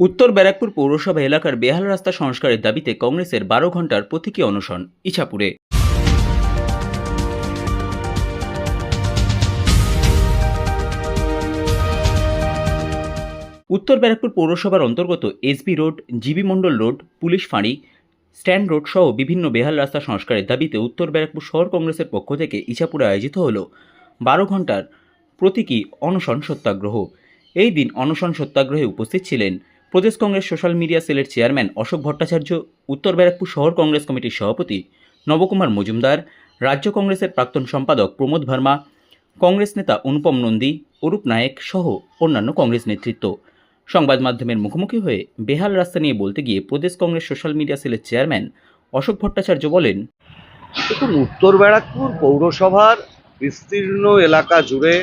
উত্তর ব্যারাকপুর পৌরসভা এলাকার বেহাল রাস্তা সংস্কারের দাবিতে কংগ্রেসের বারো ঘণ্টার প্রতীকী অনশন, ইছাপুরে। উত্তর ব্যারাকপুর পৌরসভার অন্তর্গত SB road, GB Mondal road, police ফাঁড়ি, স্ট্যান্ড রোড সহ বিভিন্ন বেহাল রাস্তা সংস্কারের দাবিতে উত্তর ব্যারাকপুর শহর কংগ্রেসের পক্ষ থেকে ইছাপুরে আয়োজিত হল বারো ঘণ্টার প্রতীকী অনশন সত্যাগ্রহ। এই দিন অনশন সত্যাগ্রহে উপস্থিত ছিলেন প্রদেশ কংগ্রেস সোশ্যাল মিডিয়া সেলের চেয়ারম্যান অশোক ভট্টাচার্য, উত্তর ব্যারাকপুর শহর কংগ্রেস কমিটির সভাপতি নবকুমার মজুমদার, রাজ্য কংগ্রেসের প্রাক্তন সম্পাদক প্রমোদ ভার্মা, কংগ্রেস নেতা অনুপম নন্দী, অরূপ নায়েক সহ অন্যান্য কংগ্রেস নেতৃত্ব। সংবাদ মাধ্যমের মুখোমুখি হয়ে বেহাল রাস্তা নিয়ে বলতে গিয়ে প্রদেশ কংগ্রেস সোশ্যাল মিডিয়া সেলের চেয়ারম্যান অশোক ভট্টাচার্য বলেন, দেখুন, উত্তর ব্যারাকপুর পৌরসভার বিস্তীর্ণ এলাকা জুড়ে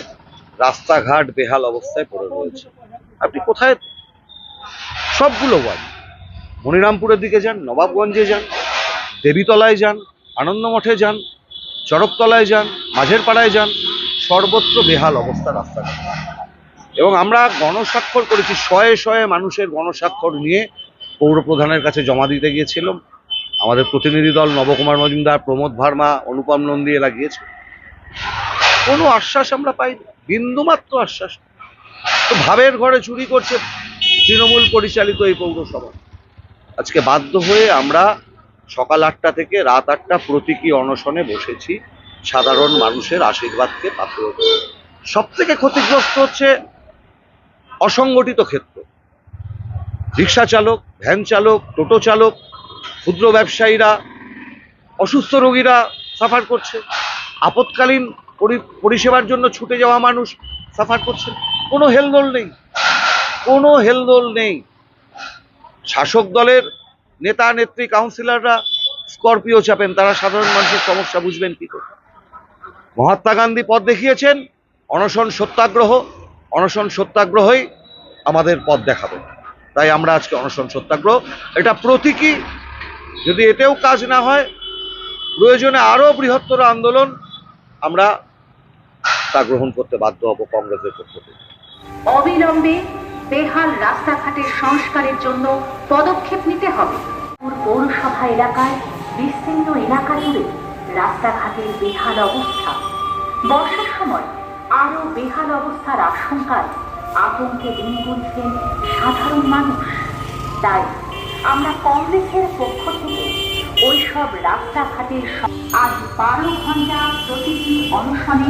রাস্তাঘাট বেহাল অবস্থায় পড়ে রয়েছে। আপনি কোথায় সবগুলো ওয়ার্ড। মনিরামপুরের দিকে যান, নবাবগঞ্জে যান, দেবীতলায় যান, আনন্দমঠে যান, চরকতলায় যান মাঝের পাড়ায় যান, সর্বত্র বেহাল অবস্থা রাস্তাঘাট। এবং আমরা গণস্বাক্ষর করেছি, শয়ে শয়ে মানুষের গণস্বাক্ষর নিয়ে পৌর প্রধানের কাছে জমা দিতে গিয়েছিলাম। আমাদের প্রতিনিধি দল নবকুমার মজুমদার, প্রমোদ ভার্মা, অনুপম নন্দী এরা গিয়েছে। কোনো আশ্বাস আমরা পাইনি, বিন্দুমাত্র আশ্বাস। তো ভাবের ঘরে চুরি করছে তৃণমূল পরিচালিত এই পৌরসভা। আজকে বাধ্য হয়ে আমরা সকাল আটটা থেকে রাত আটটা প্রতীকী অনশনে বসেছি। সাধারণ মানুষের আশীর্বাদকে পাত্র সব থেকে ক্ষতিগ্রস্ত হচ্ছে অসংগঠিত ক্ষেত্র। রিক্সা চালক, ভ্যান চালক, টোটো চালক, ক্ষুদ্র ব্যবসায়ীরা, অসুস্থ রোগীরা সাফার করছে। আপৎকালীন পরি- পরিষেবার জন্য ছুটে যাওয়া মানুষ সাফার করছে। কোনো হেলদোল নেই। কোনো হেলদোল নেই। শাসক দলের নেতা, নেত্রী, কাউন্সিলররা স্করপিও চাপেন, তারা সাধারণ মানুষের সমস্যা বুঝবেন কি করে? মহাত্মা গান্ধী পথ দেখিয়েছেন, অনশন সত্যাগ্রহ, অনশন সত্যাগ্রহই আমাদের পথ দেখাবে। তাই আমরা আজকে অনশন সত্যাগ্রহ, এটা প্রতীকী। যদি এতেও কাজ না হয়, প্রয়োজনে আরও বৃহত্তর আন্দোলন আমরা তা গ্রহণ করতে বাধ্য হব কংগ্রেসের পক্ষ থেকে। অবিলম্বে বেহাল রাস্তাঘাটের সংস্কারের জন্য পদক্ষেপ নিতে হবে। পৌরসভা এলাকায় বিস্তীর্ণ এলাকা জুড়ে রাস্তাঘাটের বেহাল অবস্থা। বর্ষার সময় আরও বেহাল অবস্থার আশঙ্কায় আতঙ্কে দিন গুনছেন সাধারণ মানুষ। তাই আমরা কংগ্রেসের পক্ষ থেকে ওইসব রাস্তাঘাটের আজ বারো ঘণ্টা প্রতিটি অনশনে